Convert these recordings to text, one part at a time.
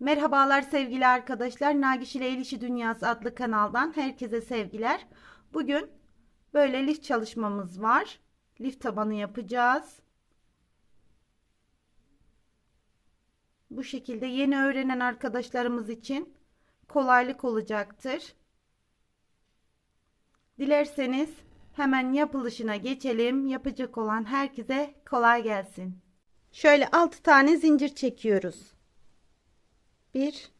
Merhabalar sevgili arkadaşlar. Nagiş ile El Dünyası adlı kanaldan herkese sevgiler. Bugün böyle lif çalışmamız var. Lif tabanı yapacağız. Bu şekilde yeni öğrenen arkadaşlarımız için kolaylık olacaktır. Dilerseniz hemen yapılışına geçelim. Yapacak olan herkese kolay gelsin. Şöyle 6 tane zincir çekiyoruz. 1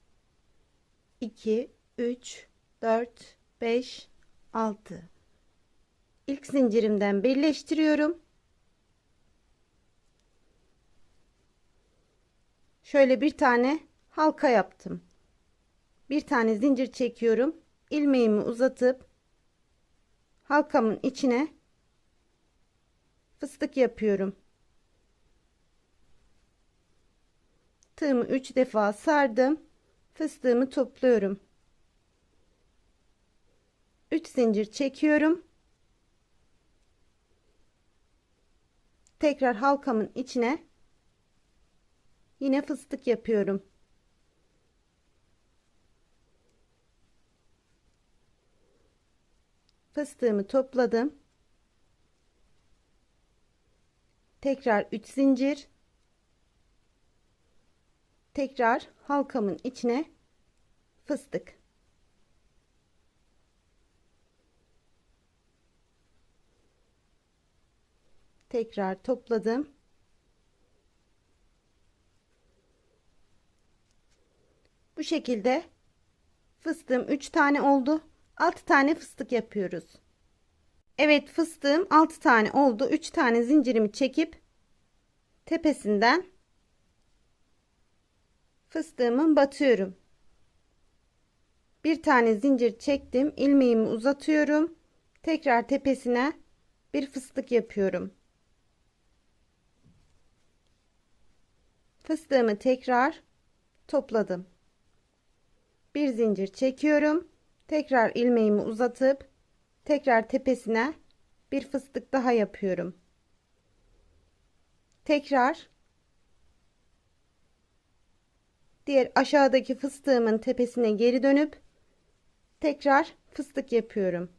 2 3 4 5 6 İlk zincirimden birleştiriyorum. Şöyle bir tane halka yaptım. Bir tane zincir çekiyorum. ilmeğimi uzatıp halkamın içine fıstık yapıyorum. Tığımı 3 defa sardım. Fıstığımı topluyorum. 3 zincir çekiyorum. Tekrar halkamın içine yine fıstık yapıyorum. Fıstığımı topladım. Tekrar 3 zincir tekrar halkamın içine fıstık. Tekrar topladım. Bu şekilde fıstığım 3 tane oldu. 6 tane fıstık yapıyoruz. Evet fıstığım 6 tane oldu. 3 tane zincirimi çekip tepesinden fıstığımı batıyorum. Bir tane zincir çektim. ilmeğimi uzatıyorum. Tekrar tepesine bir fıstık yapıyorum. Fıstığımı tekrar topladım. Bir zincir çekiyorum. Tekrar ilmeğimi uzatıp tekrar tepesine bir fıstık daha yapıyorum. Tekrar diğer aşağıdaki fıstığımın tepesine geri dönüp tekrar fıstık yapıyorum.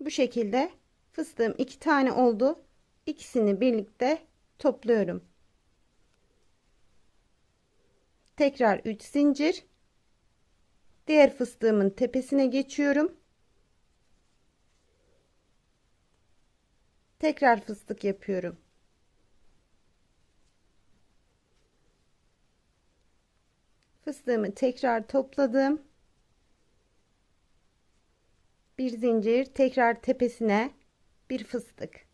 Bu şekilde fıstığım iki tane oldu. İkisini birlikte topluyorum. Tekrar 3 zincir. Diğer fıstığımın tepesine geçiyorum. Tekrar fıstık yapıyorum. Fıstığımı tekrar topladım. Bir zincir tekrar tepesine bir fıstık.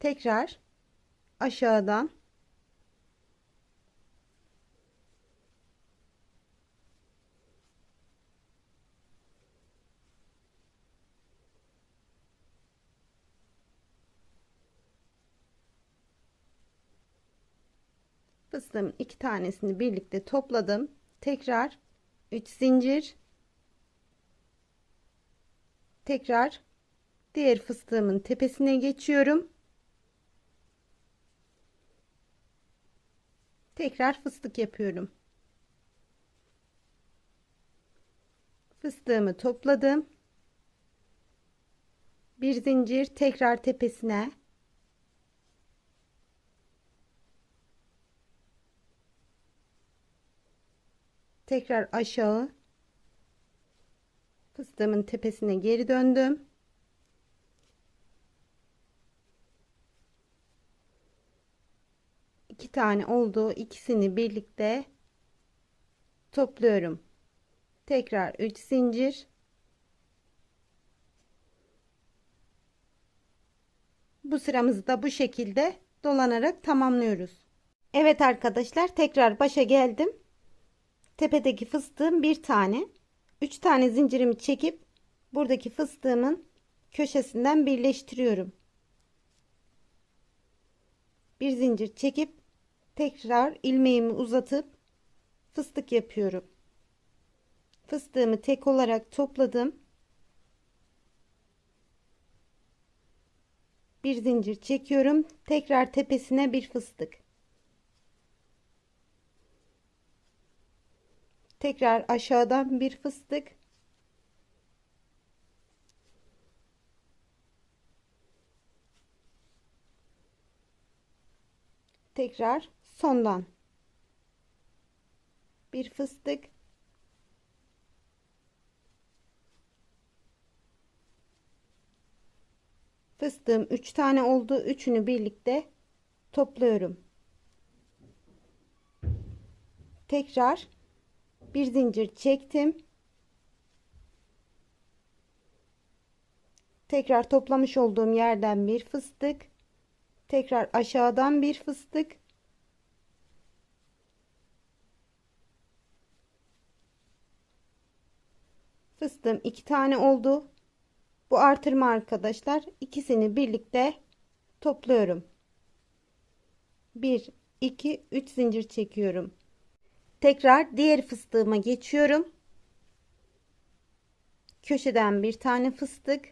Tekrar aşağıdan fıstığımın iki tanesini birlikte topladım. Tekrar 3 zincir. Tekrar diğer fıstığımın tepesine geçiyorum. Tekrar fıstık yapıyorum. Fıstığımı topladım. Bir zincir tekrar tepesine tekrar aşağı fıstığımın tepesine geri döndüm. İki tane oldu. İkisini birlikte topluyorum. Tekrar 3 zincir. Bu sıramızı da bu şekilde dolanarak tamamlıyoruz. Evet arkadaşlar tekrar başa geldim tepedeki fıstığım bir tane. Üç tane zincirimi çekip buradaki fıstığımın köşesinden birleştiriyorum. Bir zincir çekip tekrar ilmeğimi uzatıp fıstık yapıyorum. Fıstığımı tek olarak topladım. bir zincir çekiyorum tekrar tepesine bir fıstık tekrar aşağıdan bir fıstık. Tekrar sondan bir fıstık. Fıstığım 3 tane oldu. Üçünü birlikte topluyorum. Tekrar bir zincir çektim. Tekrar toplamış olduğum yerden bir fıstık. Tekrar aşağıdan bir fıstık. Fıstığım iki tane oldu. Bu artırma arkadaşlar ikisini birlikte topluyorum. 1 2 3 zincir çekiyorum tekrar diğer fıstığıma geçiyorum. Köşeden bir tane fıstık.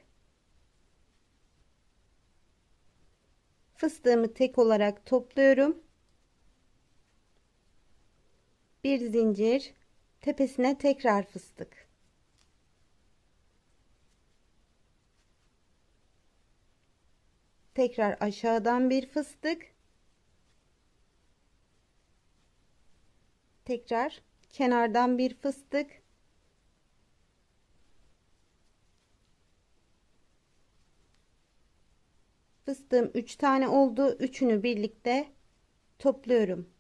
Fıstığımı tek olarak topluyorum. Bir zincir tepesine tekrar fıstık. Tekrar aşağıdan bir fıstık tekrar kenardan bir fıstık. Fıstığım 3 tane oldu. Üçünü birlikte topluyorum.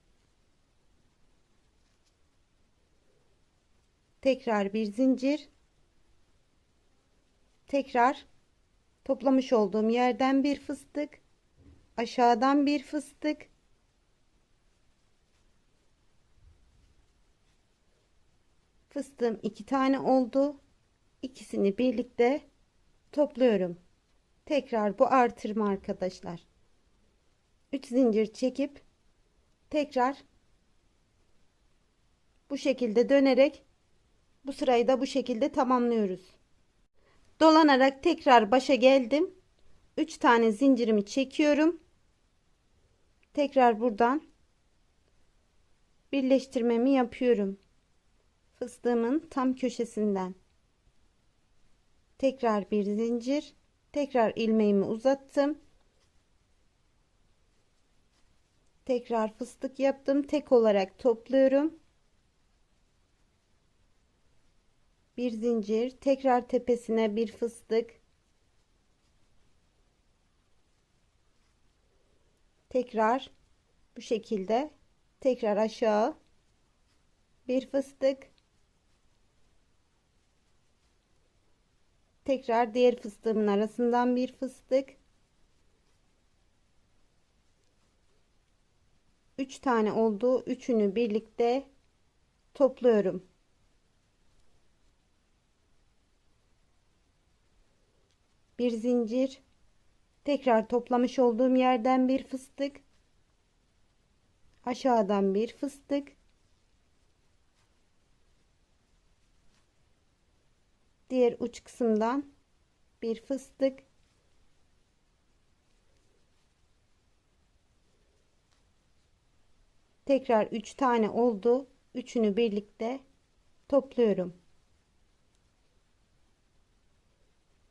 Tekrar bir zincir. Tekrar toplamış olduğum yerden bir fıstık. Aşağıdan bir fıstık fıstığım iki tane oldu. İkisini birlikte topluyorum. Tekrar bu artırma arkadaşlar. 3 zincir çekip tekrar bu şekilde dönerek bu sırayı da bu şekilde tamamlıyoruz. Dolanarak tekrar başa geldim. 3 tane zincirimi çekiyorum. Tekrar buradan birleştirmemi yapıyorum fıstığımın tam köşesinden. Tekrar bir zincir tekrar ilmeğimi uzattım. Tekrar fıstık yaptım tek olarak topluyorum. Bir zincir tekrar tepesine bir fıstık. Tekrar bu şekilde tekrar aşağı bir fıstık tekrar diğer fıstığımın arasından bir fıstık. 3 tane oldu üçünü birlikte topluyorum. Bir zincir. Tekrar toplamış olduğum yerden bir fıstık. Aşağıdan bir fıstık diğer uç kısımdan bir fıstık. Tekrar 3 tane oldu. Üçünü birlikte topluyorum.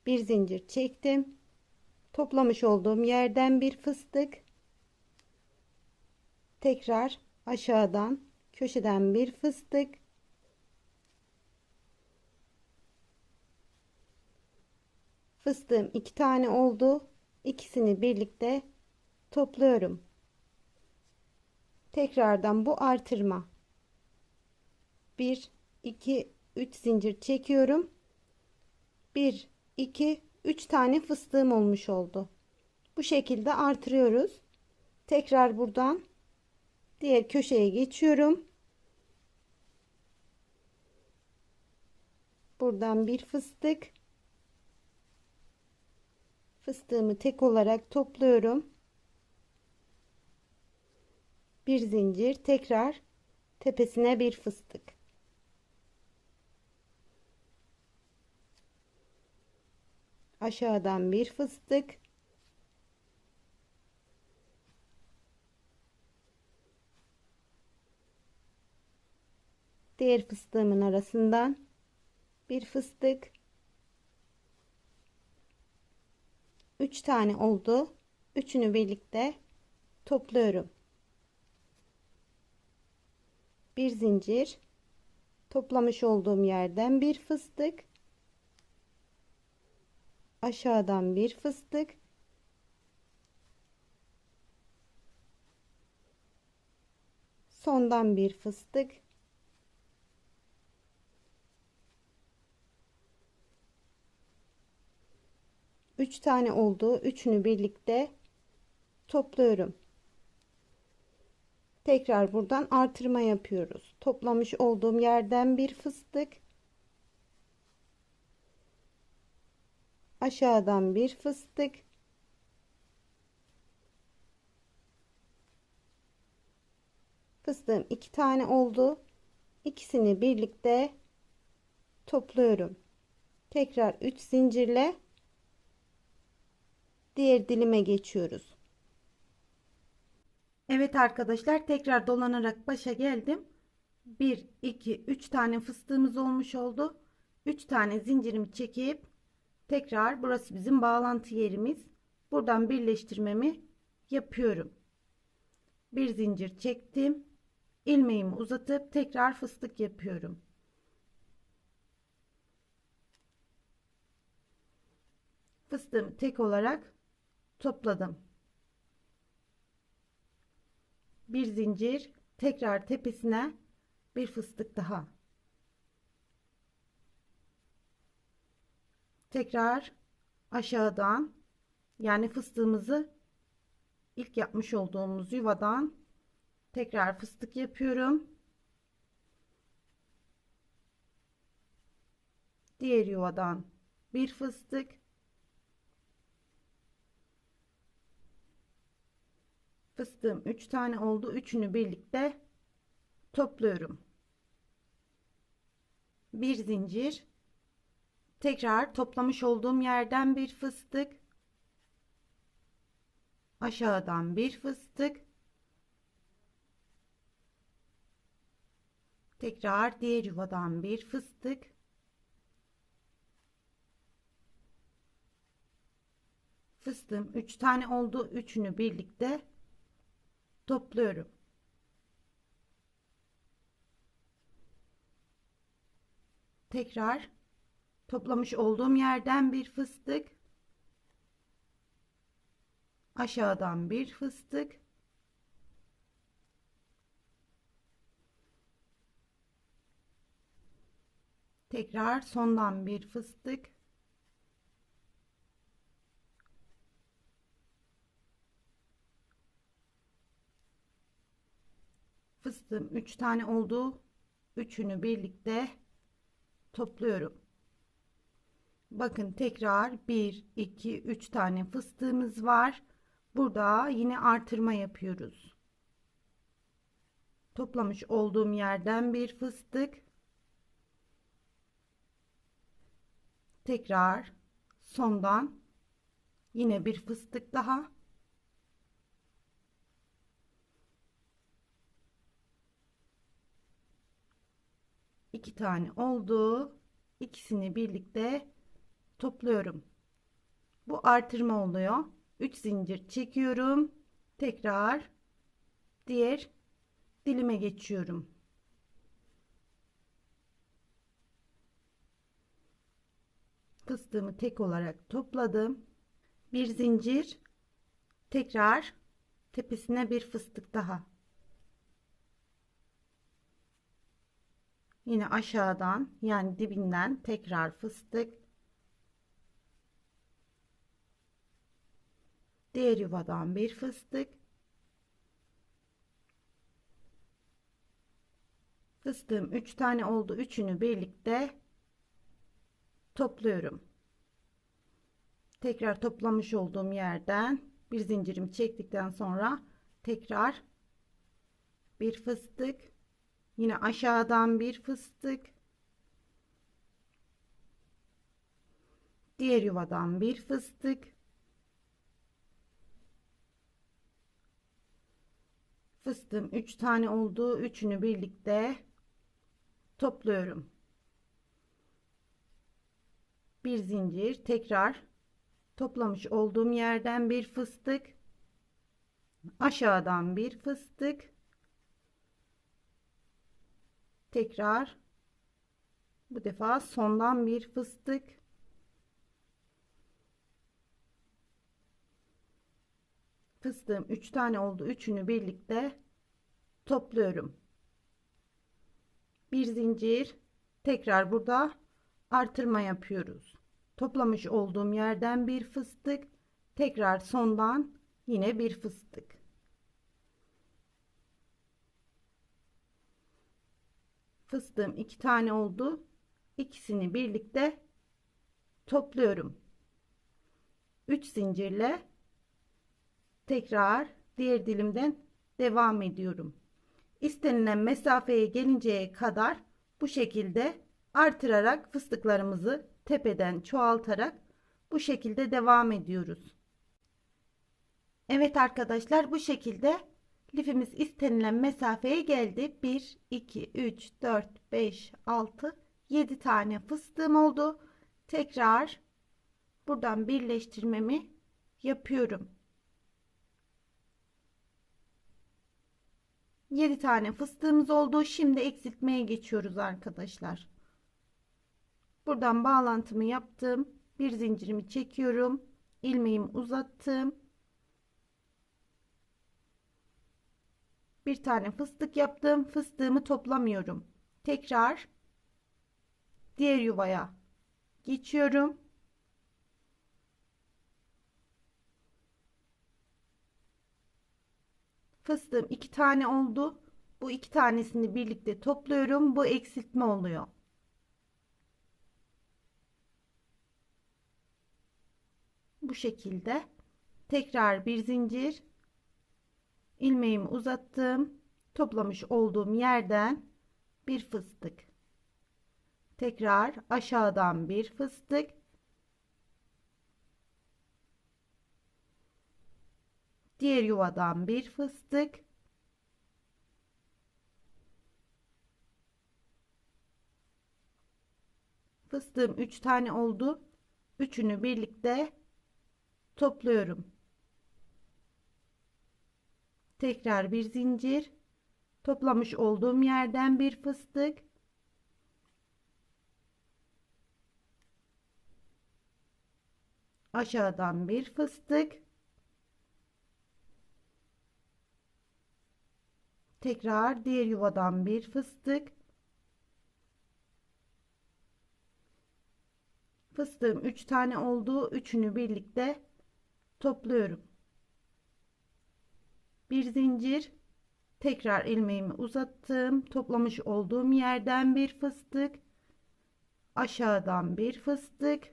Bir zincir çektim. Toplamış olduğum yerden bir fıstık. Tekrar aşağıdan köşeden bir fıstık fıstığım iki tane oldu. İkisini birlikte topluyorum. Tekrardan bu artırma. 1 2 3 zincir çekiyorum. 1 2 3 tane fıstığım olmuş oldu. Bu şekilde artırıyoruz. Tekrar buradan diğer köşeye geçiyorum. Buradan bir fıstık fıstığımı tek olarak topluyorum. Bir zincir tekrar tepesine bir fıstık. Aşağıdan bir fıstık. Diğer fıstığımın arasından bir fıstık 3 tane oldu. Üçünü birlikte topluyorum. Bir zincir toplamış olduğum yerden bir fıstık aşağıdan bir fıstık sondan bir fıstık üç tane oldu üçünü birlikte topluyorum. Tekrar buradan artırma yapıyoruz. Toplamış olduğum yerden bir fıstık. Aşağıdan bir fıstık. Fıstığım iki tane oldu. İkisini birlikte topluyorum. Tekrar 3 zincirle diğer dilime geçiyoruz. Evet arkadaşlar tekrar dolanarak başa geldim. 1 2 3 tane fıstığımız olmuş oldu. 3 tane zincirimi çekip tekrar burası bizim bağlantı yerimiz. Buradan birleştirmemi yapıyorum. Bir zincir çektim. İlmeğimi uzatıp tekrar fıstık yapıyorum. Fıstığımı tek olarak topladım. Bir zincir tekrar tepesine bir fıstık daha. Tekrar aşağıdan yani fıstığımızı ilk yapmış olduğumuz yuvadan tekrar fıstık yapıyorum. Diğer yuvadan bir fıstık fıstığım 3 tane oldu. Üçünü birlikte topluyorum. Bir zincir. Tekrar toplamış olduğum yerden bir fıstık. Aşağıdan bir fıstık. Tekrar diğer yuvadan bir fıstık. Fıstığım 3 tane oldu. Üçünü birlikte topluyorum. Tekrar toplamış olduğum yerden bir fıstık. Aşağıdan bir fıstık. Tekrar sondan bir fıstık fıstığım 3 tane oldu. Üçünü birlikte topluyorum. Bakın tekrar 1 2 3 tane fıstığımız var. Burada yine artırma yapıyoruz. Toplamış olduğum yerden bir fıstık. Tekrar sondan yine bir fıstık daha iki tane oldu. İkisini birlikte topluyorum. Bu artırma oluyor. 3 zincir çekiyorum. Tekrar diğer dilime geçiyorum. Fıstığımı tek olarak topladım. Bir zincir tekrar tepesine bir fıstık daha yine aşağıdan yani dibinden tekrar fıstık. Diğer yuvadan bir fıstık. Fıstığım 3 tane oldu. Üçünü birlikte topluyorum. Tekrar toplamış olduğum yerden bir zincirimi çektikten sonra tekrar bir fıstık yine aşağıdan bir fıstık. Diğer yuvadan bir fıstık. Fıstığım 3 tane oldu üçünü birlikte topluyorum. Bir zincir tekrar toplamış olduğum yerden bir fıstık. Aşağıdan bir fıstık tekrar bu defa sondan bir fıstık. Fıstığım 3 tane oldu üçünü birlikte topluyorum. Bir zincir tekrar burada artırma yapıyoruz. Toplamış olduğum yerden bir fıstık tekrar sondan yine bir fıstık fıstığım iki tane oldu. İkisini birlikte topluyorum. 3 zincirle tekrar diğer dilimden devam ediyorum. İstenilen mesafeye gelinceye kadar bu şekilde artırarak fıstıklarımızı tepeden çoğaltarak bu şekilde devam ediyoruz. Evet arkadaşlar bu şekilde lifimiz istenilen mesafeye geldi. 1 2 3 4 5 6 7 tane fıstığım oldu. Tekrar buradan birleştirmemi yapıyorum. 7 tane fıstığımız oldu. Şimdi eksiltmeye geçiyoruz arkadaşlar. Buradan bağlantımı yaptım. Bir zincirimi çekiyorum. İlmeğimi uzattım bir tane fıstık yaptım. Fıstığımı toplamıyorum. Tekrar diğer yuvaya geçiyorum. Fıstığım iki tane oldu. Bu iki tanesini birlikte topluyorum. Bu eksiltme oluyor. Bu şekilde tekrar bir zincir ilmeğimi uzattım. Toplamış olduğum yerden bir fıstık. Tekrar aşağıdan bir fıstık. Diğer yuvadan bir fıstık. Fıstığım 3 tane oldu. Üçünü birlikte topluyorum tekrar bir zincir. Toplamış olduğum yerden bir fıstık. Aşağıdan bir fıstık. Tekrar diğer yuvadan bir fıstık. Fıstığım 3 tane olduğu üçünü birlikte topluyorum bir zincir. Tekrar ilmeğimi uzattım. Toplamış olduğum yerden bir fıstık. Aşağıdan bir fıstık.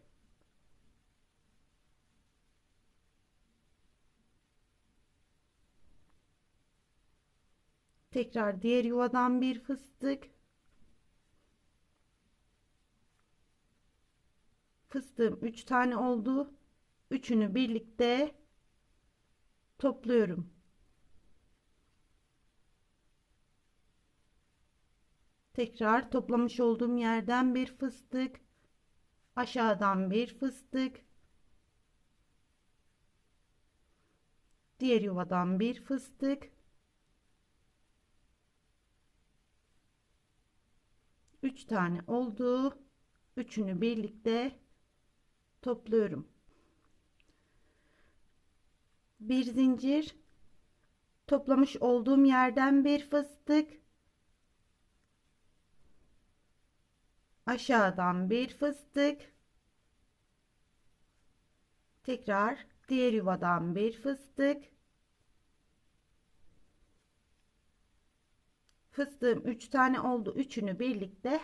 Tekrar diğer yuvadan bir fıstık. Fıstığım 3 tane oldu. Üçünü birlikte topluyorum tekrar toplamış olduğum yerden bir fıstık aşağıdan bir fıstık diğer yuvadan bir fıstık üç tane oldu. Üçünü birlikte topluyorum. Bir zincir toplamış olduğum yerden bir fıstık aşağıdan bir fıstık. Tekrar diğer yuvadan bir fıstık. Fıstığım 3 tane oldu. Üçünü birlikte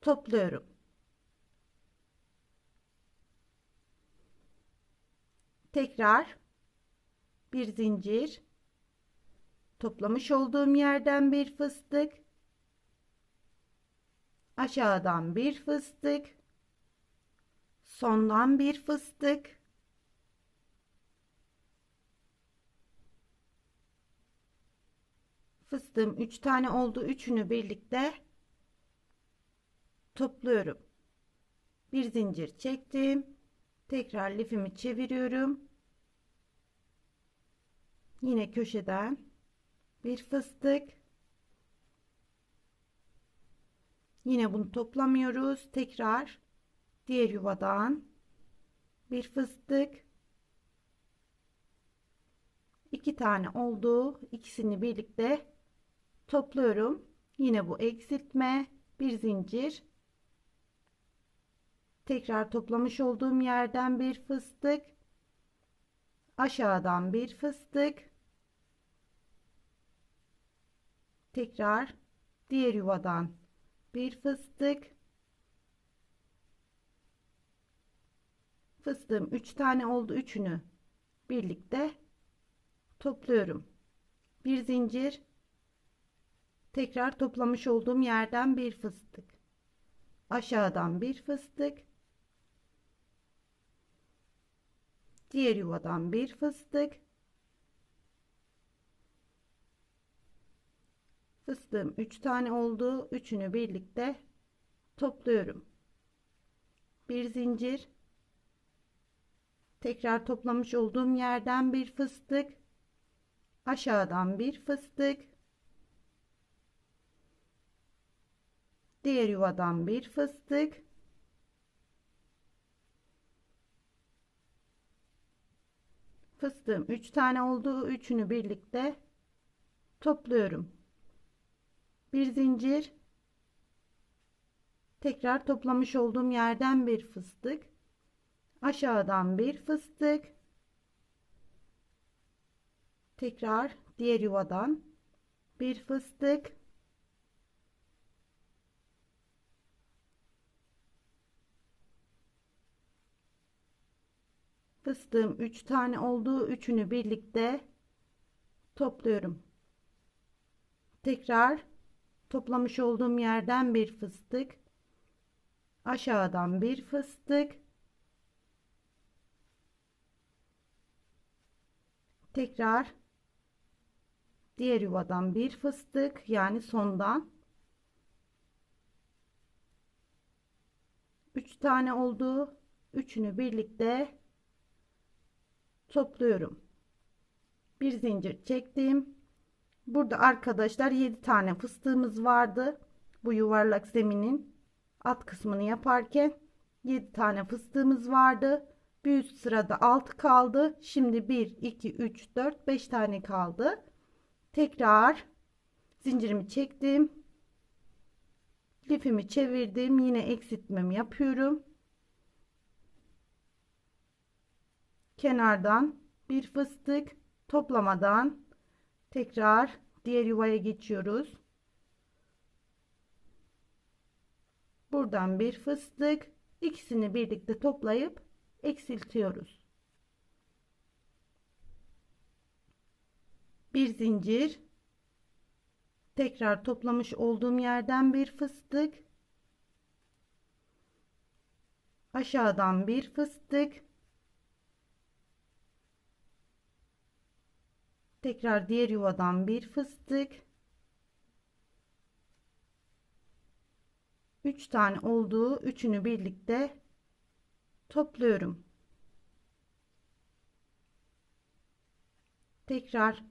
topluyorum. Tekrar bir zincir. Toplamış olduğum yerden bir fıstık aşağıdan bir fıstık sondan bir fıstık fıstığım 3 tane oldu üçünü birlikte topluyorum. Bir zincir çektim. Tekrar lifimi çeviriyorum. Yine köşeden bir fıstık. Yine bunu toplamıyoruz. Tekrar diğer yuvadan bir fıstık. iki tane oldu. İkisini birlikte topluyorum. Yine bu eksiltme bir zincir. Tekrar toplamış olduğum yerden bir fıstık. Aşağıdan bir fıstık. Tekrar diğer yuvadan bir fıstık. Fıstığım 3 tane oldu. Üçünü birlikte topluyorum. Bir zincir tekrar toplamış olduğum yerden bir fıstık. Aşağıdan bir fıstık. Diğer yuvadan bir fıstık. Fıstığım 3 tane oldu. Üçünü birlikte topluyorum. Bir zincir. Tekrar toplamış olduğum yerden bir fıstık. Aşağıdan bir fıstık. Diğer yuvadan bir fıstık. Fıstığım 3 tane oldu. Üçünü birlikte topluyorum. Bir zincir. Tekrar toplamış olduğum yerden bir fıstık. Aşağıdan bir fıstık. Tekrar diğer yuvadan bir fıstık. Fıstığım 3 tane olduğu üçünü birlikte topluyorum. Tekrar toplamış olduğum yerden bir fıstık. Aşağıdan bir fıstık. Tekrar diğer yuvadan bir fıstık yani sondan 3 tane oldu. Üçünü birlikte topluyorum. Bir zincir çektim. Burada arkadaşlar 7 tane fıstığımız vardı. Bu yuvarlak zeminin alt kısmını yaparken 7 tane fıstığımız vardı. Bir üst sırada 6 kaldı. Şimdi 1, 2, 3, 4, 5 tane kaldı. Tekrar zincirimi çektim. Lifimi çevirdim. Yine eksiltmemi yapıyorum. kenardan bir fıstık toplamadan tekrar diğer yuvaya geçiyoruz. Buradan bir fıstık ikisini birlikte toplayıp eksiltiyoruz. Bir zincir tekrar toplamış olduğum yerden bir fıstık aşağıdan bir fıstık Tekrar diğer yuvadan bir fıstık. 3 tane olduğu üçünü birlikte topluyorum. Tekrar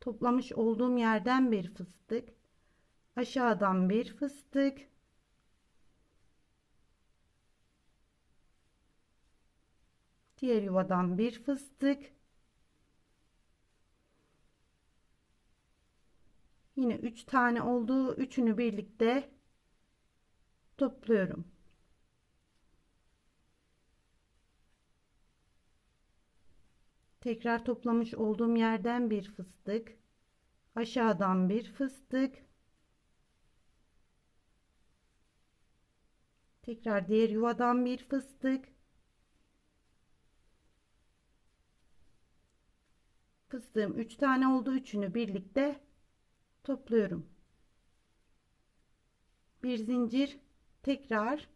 toplamış olduğum yerden bir fıstık. Aşağıdan bir fıstık. Diğer yuvadan bir fıstık. Yine 3 tane olduğu üçünü birlikte topluyorum. Tekrar toplamış olduğum yerden bir fıstık. Aşağıdan bir fıstık. Tekrar diğer yuvadan bir fıstık. Fıstığım 3 tane oldu. Üçünü birlikte topluyorum. Bir zincir tekrar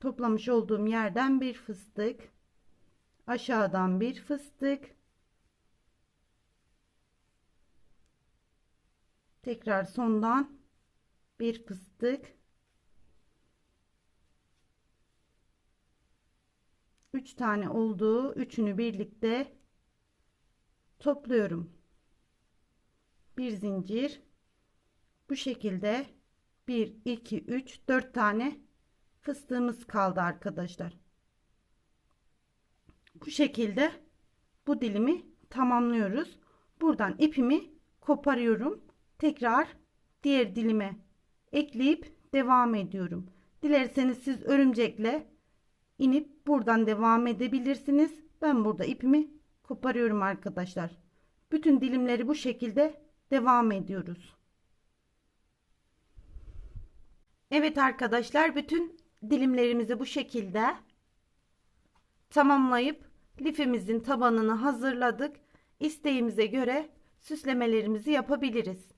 toplamış olduğum yerden bir fıstık aşağıdan bir fıstık tekrar sondan bir fıstık, 3 tane olduğu üçünü birlikte topluyorum. Bir zincir bu şekilde 1 2 3 4 tane fıstığımız kaldı arkadaşlar. Bu şekilde bu dilimi tamamlıyoruz. Buradan ipimi koparıyorum. Tekrar diğer dilime ekleyip devam ediyorum. Dilerseniz siz örümcekle inip buradan devam edebilirsiniz. Ben burada ipimi koparıyorum arkadaşlar. Bütün dilimleri bu şekilde devam ediyoruz. Evet arkadaşlar bütün dilimlerimizi bu şekilde tamamlayıp lifimizin tabanını hazırladık. İsteğimize göre süslemelerimizi yapabiliriz.